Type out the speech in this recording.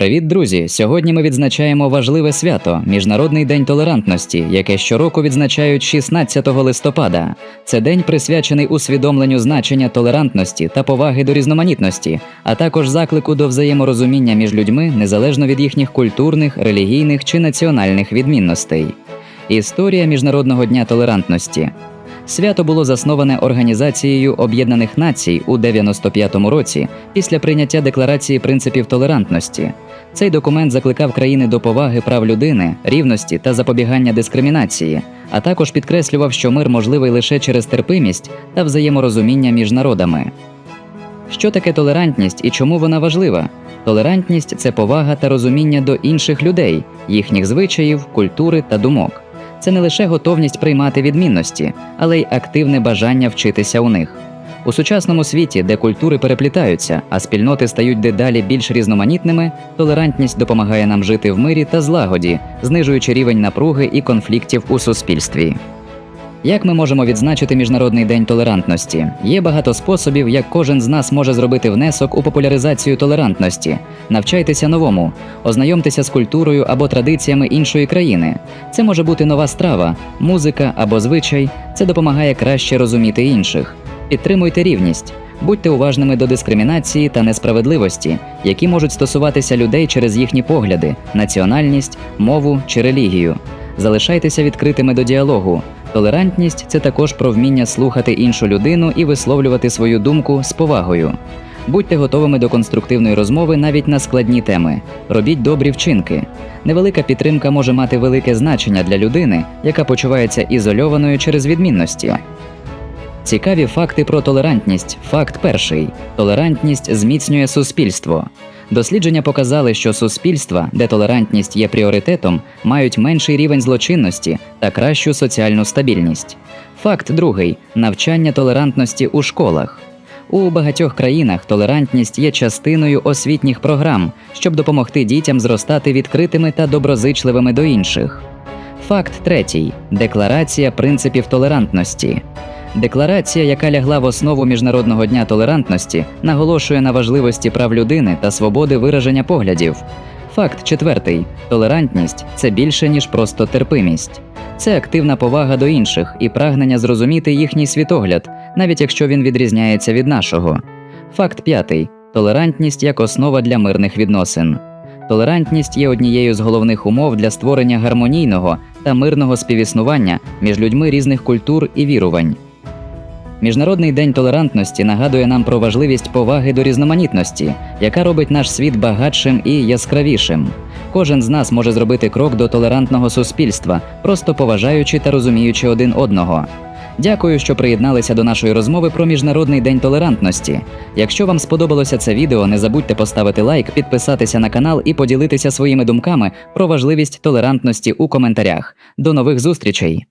Привіт, друзі! Сьогодні ми відзначаємо важливе свято Міжнародний день толерантності, яке щороку відзначають 16 листопада. Це день присвячений усвідомленню значення толерантності та поваги до різноманітності, а також заклику до взаєморозуміння між людьми незалежно від їхніх культурних, релігійних чи національних відмінностей. Історія Міжнародного дня толерантності. Свято було засноване Організацією Об'єднаних Націй у 95-му році після прийняття Декларації принципів толерантності. Цей документ закликав країни до поваги прав людини, рівності та запобігання дискримінації, а також підкреслював, що мир можливий лише через терпимість та взаєморозуміння між народами. Що таке толерантність і чому вона важлива? Толерантність це повага та розуміння до інших людей, їхніх звичаїв, культури та думок. Це не лише готовність приймати відмінності, але й активне бажання вчитися у них. У сучасному світі, де культури переплітаються, а спільноти стають дедалі більш різноманітними, толерантність допомагає нам жити в мирі та злагоді, знижуючи рівень напруги і конфліктів у суспільстві. Як ми можемо відзначити Міжнародний день толерантності? Є багато способів, як кожен з нас може зробити внесок у популяризацію толерантності. Навчайтеся новому, ознайомтеся з культурою або традиціями іншої країни. Це може бути нова страва, музика або звичай. Це допомагає краще розуміти інших. Підтримуйте рівність. Будьте уважними до дискримінації та несправедливості, які можуть стосуватися людей через їхні погляди, національність, мову чи релігію. Залишайтеся відкритими до діалогу. Толерантність це також про вміння слухати іншу людину і висловлювати свою думку з повагою. Будьте готовими до конструктивної розмови навіть на складні теми. Робіть добрі вчинки. Невелика підтримка може мати велике значення для людини, яка почувається ізольованою через відмінності. Цікаві факти про толерантність. Факт перший: толерантність зміцнює суспільство. Дослідження показали, що суспільства, де толерантність є пріоритетом, мають менший рівень злочинності та кращу соціальну стабільність. Факт другий навчання толерантності у школах. У багатьох країнах толерантність є частиною освітніх програм, щоб допомогти дітям зростати відкритими та доброзичливими до інших. Факт третій декларація принципів толерантності. Декларація, яка лягла в основу Міжнародного дня толерантності, наголошує на важливості прав людини та свободи вираження поглядів. Факт четвертий: толерантність це більше ніж просто терпимість. Це активна повага до інших і прагнення зрозуміти їхній світогляд, навіть якщо він відрізняється від нашого. Факт п'ятий: толерантність як основа для мирних відносин. Толерантність є однією з головних умов для створення гармонійного та мирного співіснування між людьми різних культур і вірувань. Міжнародний день толерантності нагадує нам про важливість поваги до різноманітності, яка робить наш світ багатшим і яскравішим. Кожен з нас може зробити крок до толерантного суспільства, просто поважаючи та розуміючи один одного. Дякую, що приєдналися до нашої розмови про Міжнародний день толерантності. Якщо вам сподобалося це відео, не забудьте поставити лайк, підписатися на канал і поділитися своїми думками про важливість толерантності у коментарях. До нових зустрічей!